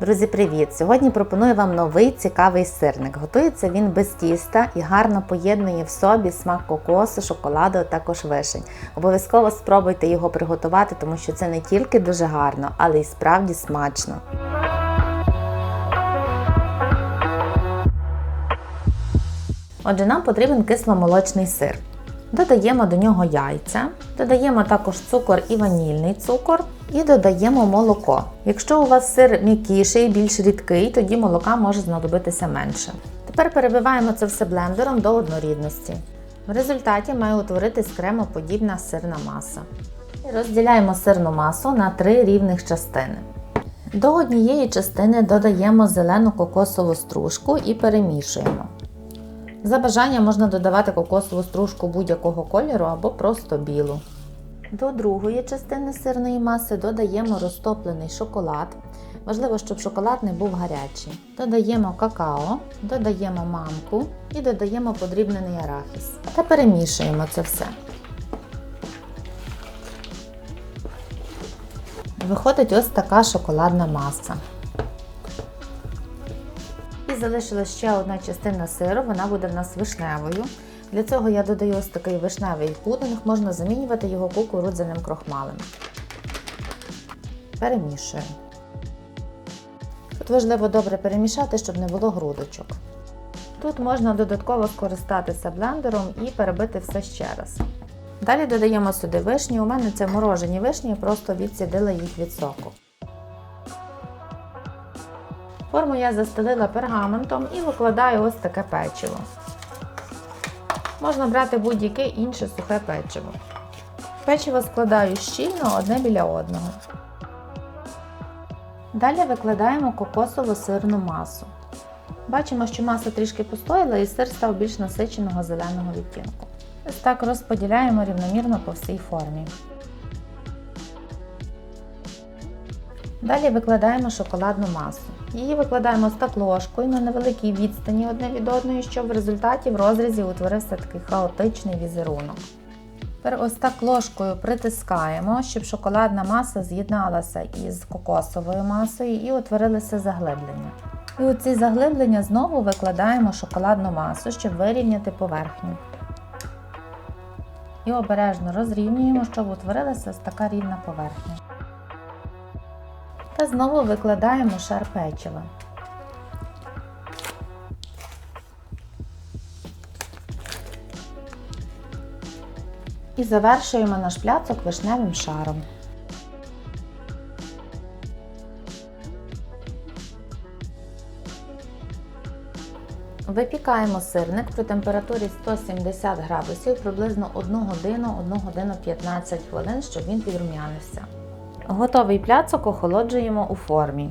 Друзі, привіт! Сьогодні пропоную вам новий цікавий сирник. Готується він без тіста і гарно поєднує в собі смак кокосу, шоколаду, а також вишень. Обов'язково спробуйте його приготувати, тому що це не тільки дуже гарно, але й справді смачно. Отже, нам потрібен кисломолочний сир. Додаємо до нього яйця, додаємо також цукор і ванільний цукор, і додаємо молоко. Якщо у вас сир м'якіший, більш рідкий, тоді молока може знадобитися менше. Тепер перебиваємо це все блендером до однорідності. В результаті має утворитись кремоподібна сирна маса. Розділяємо сирну масу на три рівних частини. До однієї частини додаємо зелену кокосову стружку і перемішуємо. За бажанням можна додавати кокосову стружку будь-якого кольору або просто білу. До другої частини сирної маси додаємо розтоплений шоколад. Важливо, щоб шоколад не був гарячий. Додаємо какао, додаємо манку і додаємо подрібнений арахіс. Та перемішуємо це все. Виходить ось така шоколадна маса. І залишилась ще одна частина сиру, вона буде в нас вишневою. Для цього я додаю ось такий вишневий пудинг, можна замінювати його кукурудзяним крохмалем. Перемішуємо. Тут важливо добре перемішати, щоб не було грудочок. Тут можна додатково скористатися блендером і перебити все ще раз. Далі додаємо сюди вишні. У мене це морожені вишні, просто відсідила їх від соку. Форму я застелила пергаментом і викладаю ось таке печиво. Можна брати будь-яке інше сухе печиво. Печиво складаю щільно одне біля одного. Далі викладаємо кокосову сирну масу. Бачимо, що маса трішки постояла і сир став більш насиченого зеленого відтінку. Ось так розподіляємо рівномірно по всій формі. Далі викладаємо шоколадну масу. Її викладаємо ось так ложкою на невеликій відстані одне від одної, щоб в результаті в розрізі утворився такий хаотичний візерунок. Тепер ось так ложкою притискаємо, щоб шоколадна маса з'єдналася із кокосовою масою і утворилися заглиблення. І у ці заглиблення знову викладаємо шоколадну масу, щоб вирівняти поверхню. І обережно розрівнюємо, щоб утворилася ось така рівна поверхня. Та знову викладаємо шар печива. І завершуємо наш пляцок вишневим шаром. Випікаємо сирник при температурі 170 градусів приблизно 1 годину, 1 годину 15 хвилин, щоб він підрум'янився. Готовий пляцок охолоджуємо у формі.